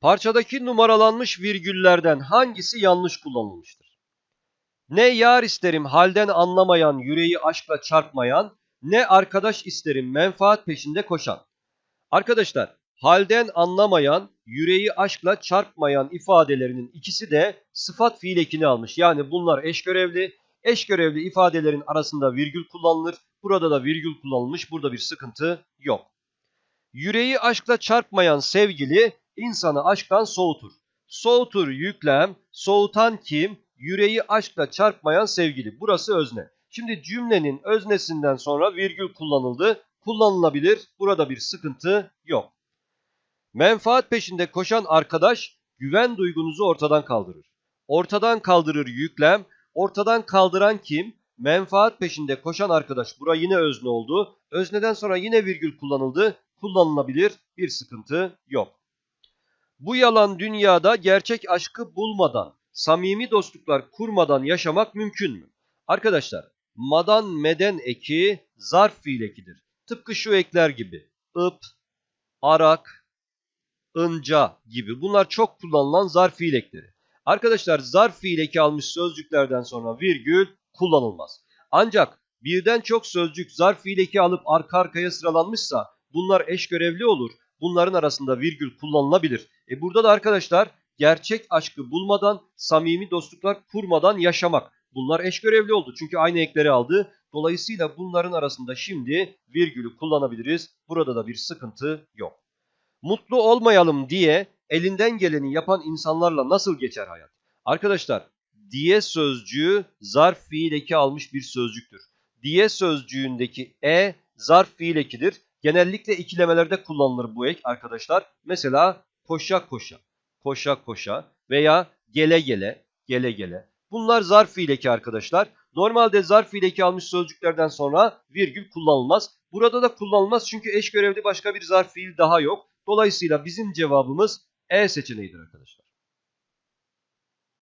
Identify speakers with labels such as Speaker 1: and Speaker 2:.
Speaker 1: Parçadaki numaralanmış virgüllerden hangisi yanlış kullanılmıştır? Ne yar isterim halden anlamayan, yüreği aşkla çarpmayan, ne arkadaş isterim menfaat peşinde koşan. Arkadaşlar, halden anlamayan, yüreği aşkla çarpmayan ifadelerinin ikisi de sıfat fiil ekini almış. Yani bunlar eş görevli. Eş görevli ifadelerin arasında virgül kullanılır. Burada da virgül kullanılmış. Burada bir sıkıntı yok. Yüreği aşkla çarpmayan sevgili insanı aşktan soğutur. Soğutur yüklem, soğutan kim? Yüreği aşkla çarpmayan sevgili. Burası özne. Şimdi cümlenin öznesinden sonra virgül kullanıldı. Kullanılabilir. Burada bir sıkıntı yok. Menfaat peşinde koşan arkadaş güven duygunuzu ortadan kaldırır. Ortadan kaldırır yüklem. Ortadan kaldıran kim? Menfaat peşinde koşan arkadaş. Bura yine özne oldu. Özneden sonra yine virgül kullanıldı. Kullanılabilir. Bir sıkıntı yok. Bu yalan dünyada gerçek aşkı bulmadan, samimi dostluklar kurmadan yaşamak mümkün mü? Arkadaşlar, madan meden eki zarf fiil ekidir. Tıpkı şu ekler gibi. ıp, arak, ınca gibi. Bunlar çok kullanılan zarf fiil ekleri. Arkadaşlar zarf fiil eki almış sözcüklerden sonra virgül kullanılmaz. Ancak birden çok sözcük zarf fiil eki alıp arka arkaya sıralanmışsa bunlar eş görevli olur. Bunların arasında virgül kullanılabilir. E burada da arkadaşlar gerçek aşkı bulmadan, samimi dostluklar kurmadan yaşamak. Bunlar eş görevli oldu çünkü aynı ekleri aldı. Dolayısıyla bunların arasında şimdi virgülü kullanabiliriz. Burada da bir sıkıntı yok. Mutlu olmayalım diye elinden geleni yapan insanlarla nasıl geçer hayat? Arkadaşlar diye sözcüğü zarf fiil eki almış bir sözcüktür. Diye sözcüğündeki e zarf fiil ekidir. Genellikle ikilemelerde kullanılır bu ek arkadaşlar. Mesela koşa koşa, koşa koşa veya gele gele, gele gele. Bunlar zarf fiil eki arkadaşlar. Normalde zarf fiil eki almış sözcüklerden sonra virgül kullanılmaz. Burada da kullanılmaz çünkü eş görevli başka bir zarf fiil daha yok. Dolayısıyla bizim cevabımız E seçeneğidir arkadaşlar.